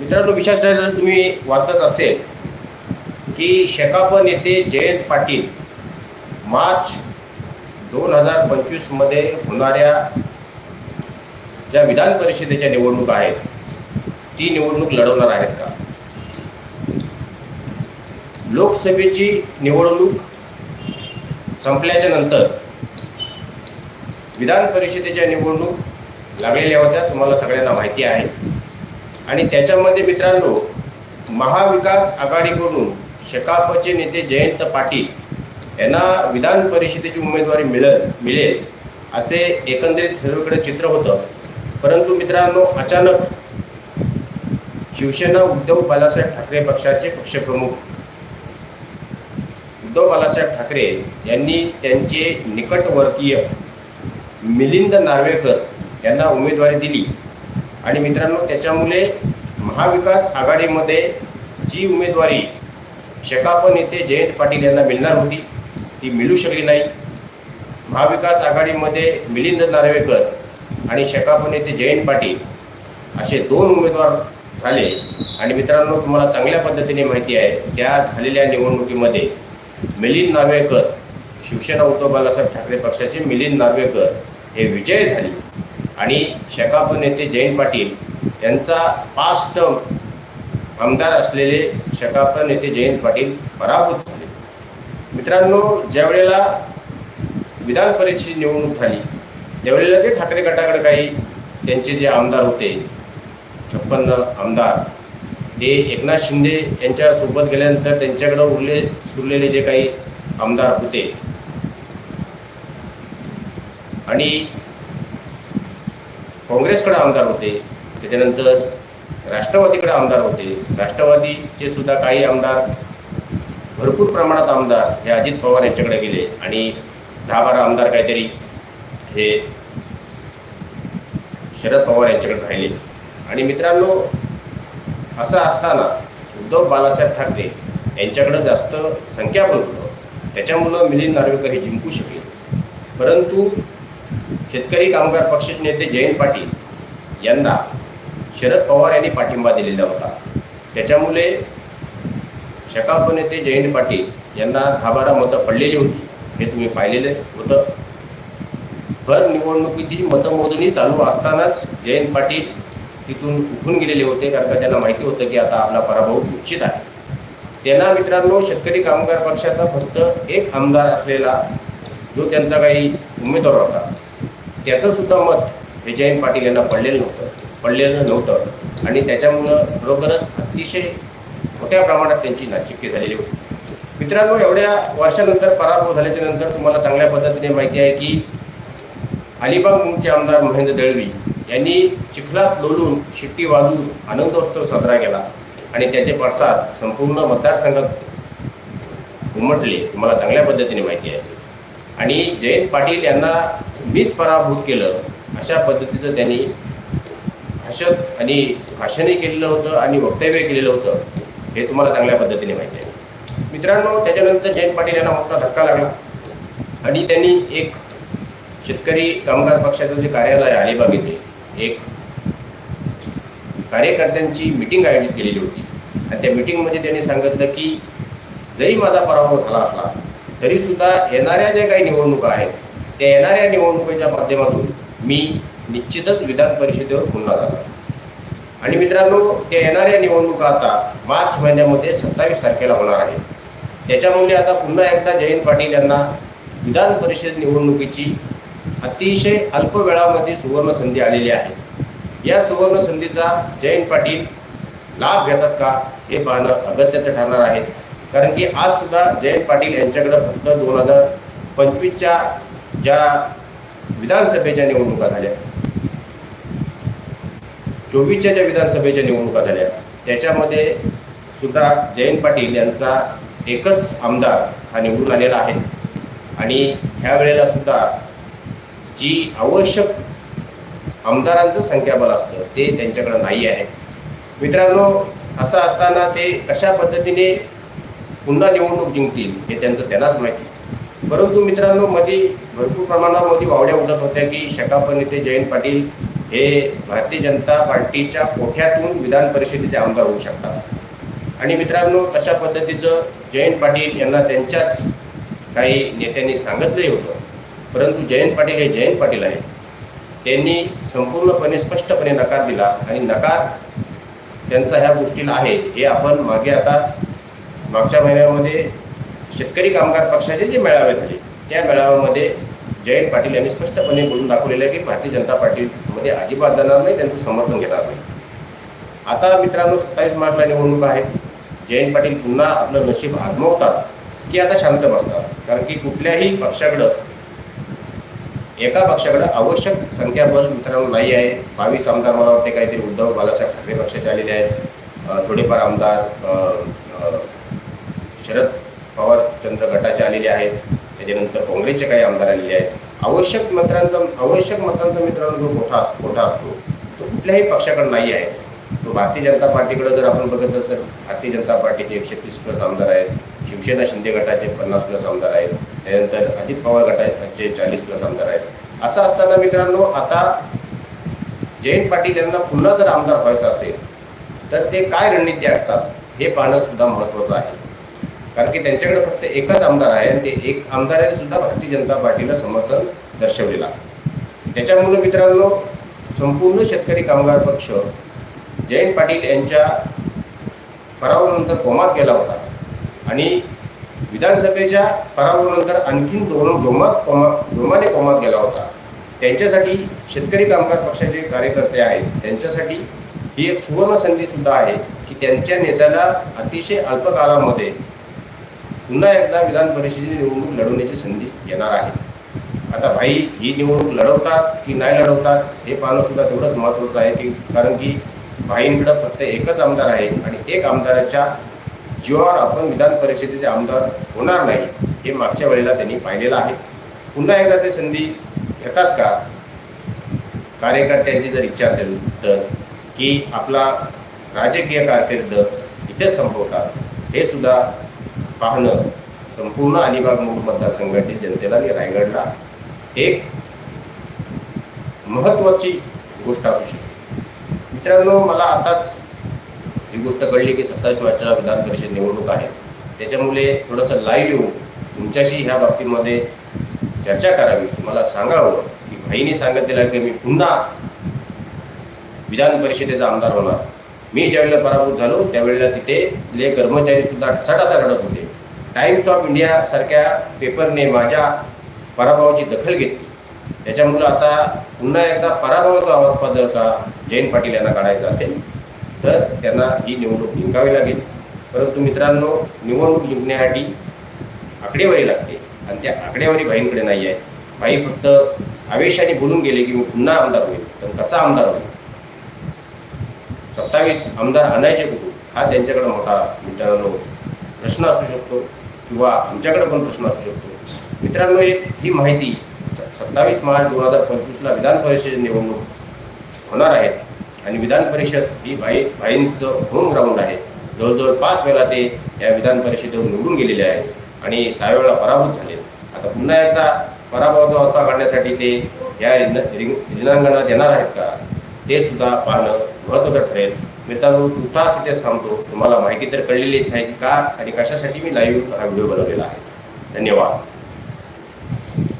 मित्रांनो विशेष जर तुम्ही वाचत असेल की शेकाप नेते जयंत पाटील मार्च दोन हजार पंचवीसमध्ये होणाऱ्या ज्या विधान परिषदेच्या निवडणुका आहेत ती निवडणूक लढवणार आहेत का? लोकसभेची निवडणूक संपल्याच्या नंतर विधान परिषदेच्या निवडणूक लागलेल्या होत्या तुम्हाला सगळ्यांना माहिती आहे. आणि त्याच्यामध्ये मित्रांनो महाविकास आघाडीकडून शेकापचे नेते जयंत पाटील यांना विधान परिषदेची उमेदवारी मिळेल मिळेल असे एकंदरीत सर्वीकडे चित्र होतं. परंतु मित्रांनो अचानक शिवसेना उद्धव बालासाहेब ठाकरे पक्षाचे पक्षप्रमुख उद्धव बालासाहेब ठाकरे यांनी त्यांचे निकटवर्तीय मिलिंद नार्वेकर यांना उमेदवारी दिली. आणि मित्रांनो त्याच्यामुळे महाविकास आघाडीमध्ये जी उमेदवारी शेकाप नेते जयंत पाटील यांना मिळणार होती ती मिळू शकली नाही. महाविकास आघाडीमध्ये मिलिंद नार्वेकर आणि शेकाप नेते जयंत पाटील असे दोन उमेदवार झाले. आणि मित्रांनो तुम्हाला चांगल्या पद्धतीने माहिती आहे त्या झालेल्या निवडणुकीमध्ये मिलिंद नार्वेकर शिवसेना उद्धव बाळासाहेब ठाकरे पक्षाचे मिलिंद नार्वेकर हे विजय झाले. आणि शेकाप नेते जयंत पाटील यांचा पाच टर्म आमदार असलेले शेकाप नेते जयंत पाटील पराभूत झाले. मित्रांनो ज्यावेळेला विधान परिषदेची निवडणूक झाली त्यावेळेला ते ठाकरे गटाकडे काही त्यांचे जे आमदार होते छप्पन्न आमदार ते एकनाथ शिंदे यांच्यासोबत गेल्यानंतर त्यांच्याकडे उरले सुरलेले जे काही आमदार होते. आणि काँग्रेसकडे आमदार होते त्याच्यानंतर राष्ट्रवादीकडे आमदार होते. राष्ट्रवादीचे सुद्धा काही आमदार भरपूर प्रमाणात आमदार हे अजित पवार यांच्याकडे गेले आणि दहा बारा आमदार काहीतरी हे शरद पवार यांच्याकडे राहिले. आणि मित्रांनो असं असताना उद्धव बाळासाहेब ठाकरे यांच्याकडं जास्त संख्याबळ होतं. त्याच्यामुळं मिलिंद नार्वेकर हे जिंकू शकले. परंतु शेतकरी कामगार पक्षाचे नेते जयंत पाटील यांना शरद पवार यांनी पाठिंबा दिलेला होता. त्याच्यामुळे शकाप नेते जयंत पाटील यांना दहा बारा मतं पडलेली होती. हे तुम्ही पाहिलेलं होतं. भर निवडणुकीची मतमोजणी चालू असतानाच जयंत पाटील तिथून उठून गेलेले होते कारण का त्यांना माहिती होतं की आता आपला पराभव निश्चित आहे. त्यांना मित्रांनो शेतकरी कामगार पक्षाचा फक्त एक आमदार असलेला जो त्यांचा काही उमेदवार होता. त्याचं सुद्धा मत हे जयंत पाटील यांना पडलेलं नव्हतं. पडलेलं नव्हतं. आणि त्याच्यामुळं खरोखरच अतिशय मोठ्या प्रमाणात त्यांची नाचिक्की झालेली होती. मित्रांनो एवढ्या वर्षानंतर पराभव झाल्याच्यानंतर तुम्हाला चांगल्या पद्धतीने माहिती आहे की अलिबाग मूळचे आमदार महेंद्र दळवी यांनी चिखलात लोलून शिट्टी वाजून आनंदोत्सव साजरा केला आणि त्याचे पडसाद संपूर्ण मतदारसंघात उमटले. तुम्हाला चांगल्या पद्धतीने माहिती आहे. आणि जयंत पाटील यांना मीच पराभूत केलं अशा पद्धतीचं त्यांनी भाषण आणि भाषणही केलेलं होतं आणि वक्तव्य केलेलं होतं. हे तुम्हाला चांगल्या पद्धतीने माहिती आहे. मित्रांनो त्याच्यानंतर जयंत पाटील यांना मोठा धक्का लागला. आणि त्यांनी एक शेतकरी कामगार पक्षाचं जे कार्यालय आहे अलिबाग येथे एक कार्यकर्त्यांची मिटिंग आयोजित केलेली होती. आणि त्या मिटिंगमध्ये त्यांनी सांगितलं की जरी माझा पराभव झाला असला तरीसुद्धा येणाऱ्या ज्या काही निवडणुका आहेत त्या येणाऱ्या निवडणुकीच्या माध्यमातून मी निश्चितच विधान परिषदेवर पुन्हा जाणार. आणि मित्रांनो त्या येणाऱ्या निवडणुका आता मार्च महिन्यामध्ये सत्तावीस तारखेला होणार आहेत. त्याच्यामुळे आता पुन्हा एकदा जयंत पाटील यांना विधान परिषद निवडणुकीची अतिशय अल्प वेळामध्ये सुवर्ण संधी आलेली आहे. या सुवर्ण संधीचा जयंत पाटील लाभ घेतात का हे पाहणं अगत्याचं ठरणार आहे. कारण की आज सुद्धा जयंत पाटील यांच्याकडं फक्त दोन हजार पंचवीसच्या ज्या विधानसभेच्या निवडणुका झाल्या चोवीसच्या ज्या विधानसभेच्या निवडणुका झाल्या त्याच्यामध्ये सुद्धा जयंत पाटील यांचा एकच आमदार हा निवडून आलेला आहे. आणि ह्या वेळेला सुद्धा जी आवश्यक आमदारांचं संख्याबल असतं ते त्यांच्याकडं नाही आहे. मित्रांनो असं असताना ते कशा पद्धतीने पुन्हा निवडणूक जिंकतील हे त्यांचं त्यांनाच माहिती परंतु मित्रांनो मध्ये भरपूर प्रमाणामध्ये वावड्या उडत होत्या की शकाप नेते जयंत पाटील हे भारतीय जनता पार्टीच्या कोठ्यातून विधान परिषदेचे आमदार होऊ शकतात. आणि मित्रांनो तशा पद्धतीचं जयंत पाटील यांना त्यांच्याच काही नेत्यांनी सांगितलंही होतं. परंतु जयंत पाटील हे जयंत पाटील आहे त्यांनी संपूर्णपणे स्पष्टपणे नकार दिला. आणि नकार त्यांचा ह्या गोष्टीला आहे हे आपण मागे आता मागच्या महिन्यामध्ये शेतकरी कामगार पक्षाचे जे मेळावे झाले त्या मेळाव्यामध्ये जयंत पाटील यांनी स्पष्टपणे बोलून दाखवलेलं आहे की भारतीय जनता पार्टीमध्ये अजिबात जाणार नाही त्यांचं समर्थन घेणार नाही. आता मित्रांनो सत्तावीस मार्चला निवडणूक आहेत जयंत पाटील पुन्हा आपलं नशीब आजमावतात की आता शांत बसतात. कारण की कुठल्याही पक्षाकडं एका पक्षाकडं आवश्यक संख्याबल मित्रांनो नाही आहे. बावीस आमदार मला वाटते काहीतरी उद्धव बालासाहेब ठाकरे पक्षाचे आलेले आहेत. थोडेफार आमदार शरद पवार चंद्र गटाचे आलेले आहेत. त्याच्यानंतर काँग्रेसचे काही आमदार आलेले आहेत. आवश्यक मतांचा आवश्यक मतांचा मित्रांनो जो कोठा असतो कोठा असतो तो कुठल्याही पक्षाकडे नाही आहे. तो भारतीय जनता पार्टीकडे जर आपण बघितलं तर भारतीय जनता पार्टीचे एकशे तीस प्लस आमदार आहेत. शिवसेना शिंदे गटाचे पन्नास प्लस आमदार आहेत. त्यानंतर अजित पवार गटाचे चाळीस प्लस आमदार आहेत. असं असताना मित्रांनो आता जयंत पाटील यांना पुन्हा जर आमदार व्हायचं असेल तर ते काय रणनीती आखतात हे पाहणं सुद्धा महत्त्वाचं आहे. कारण की त्यांच्याकडे फक्त एकच आमदार आहे आणि ते एक आमदाराने सुद्धा भारतीय जनता पार्टीला समर्थन दर्शवलेलं आहे. त्याच्यामुळे मित्रांनो संपूर्ण शेतकरी कामगार पक्ष जयंत पाटील यांच्या पराभवानंतर कोमात गेला होता. आणि विधानसभेच्या पराभवानंतर आणखीन जोर जोमात कोमा जोमाने कोमात गेला होता. त्यांच्यासाठी शेतकरी कामगार पक्षाचे कार्यकर्ते आहेत. त्यांच्यासाठी ही एक सुवर्ण संधी सुद्धा आहे की त्यांच्या नेत्याला अतिशय अल्पकालामध्ये पुन्हा एकदा विधान परिषदेची निवडणूक लढवण्याची संधी येणार आहे. आता भाई ही निवडणूक लढवतात की नाही लढवतात हे पाहणं सुद्धा तेवढंच महत्त्वाचं आहे की कारण की भाईंकडं फक्त एकच आमदार आहे आणि एक आमदाराच्या जीवावर आपण विधान परिषदेचे आमदार होणार नाही हे मागच्या वेळेला त्यांनी पाहिलेलं आहे. पुन्हा एकदा ते संधी घेतात का? कार्यकर्त्यांची जर इच्छा असेल तर की आपला राजकीय कारकीर्द इथेच संपवतात हे सुद्धा पाहणं संपूर्ण अलिबाग मूळ मतदारसंघातील जनतेला आणि रायगडला एक महत्त्वाची गोष्ट असू शकते. मित्रांनो मला आताच ही गोष्ट कळली की सत्तावीस मार्चला विधान परिषद निवडणूक आहे. त्याच्यामुळे थोडंसं लाईव्ह येऊन तुमच्याशी ह्या बाबतीमध्ये चर्चा करावी. तुम्हाला सांगावं की भाईने सांगितलेलं की मी पुन्हा विधान परिषदेचा आमदार होणार. मी ज्यावेळेला पराभूत झालो त्यावेळेला तिथे ले कर्मचारी सुद्धा ठसाठसा रडत होते. टाइम्स ऑफ इंडिया सारख्या पेपरने माझ्या पराभवाची दखल घेतली. त्याच्यामुळं आता पुन्हा एकदा पराभवाचा आवाज पदर का जयंत पाटील यांना काढायचा असेल तर त्यांना ही निवडणूक जिंकावी लागेल. परंतु मित्रांनो निवडणूक जिंकण्यासाठी आकडेवारी लागते आणि त्या आकडेवारी भाईंकडे नाही आहे. भाई फक्त आवेशाने बोलून गेले की मी पुन्हा आमदार होईल. पण कसा आमदार होईल? सत्तावीस आमदार आणायचे कुठून? हा त्यांच्याकडे मोठा मित्रांनो प्रश्न असू शकतो किंवा आमच्याकडे पण प्रश्न असू शकतो. मित्रांनो एक ही माहिती स- सत्तावीस मार्च दोन हजार पंचवीसला विधान परिषद निवडणूक होणार आहे आणि विधान परिषद ही भाई भाईंचं होम ग्राउंड आहे. जवळजवळ पाच वेळा ते या विधान परिषदेवर निवडून गेलेले आहेत आणि सहा वेळा पराभूत झाले. आता पुन्हा एकदा पराभवाचा अर्थ काढण्यासाठी ते या रिंग रिंग- रिंगणांगणात येणार आहेत का? ते सुद्धा पाहणं महत्त्वाचा ठरेल मित्रांनो तू इथेच थांबतो. तुम्हाला माहिती तर कळलेलीच आहे का आणि कशासाठी मी लाईव्ह हा व्हिडिओ बनवलेला आहे. धन्यवाद.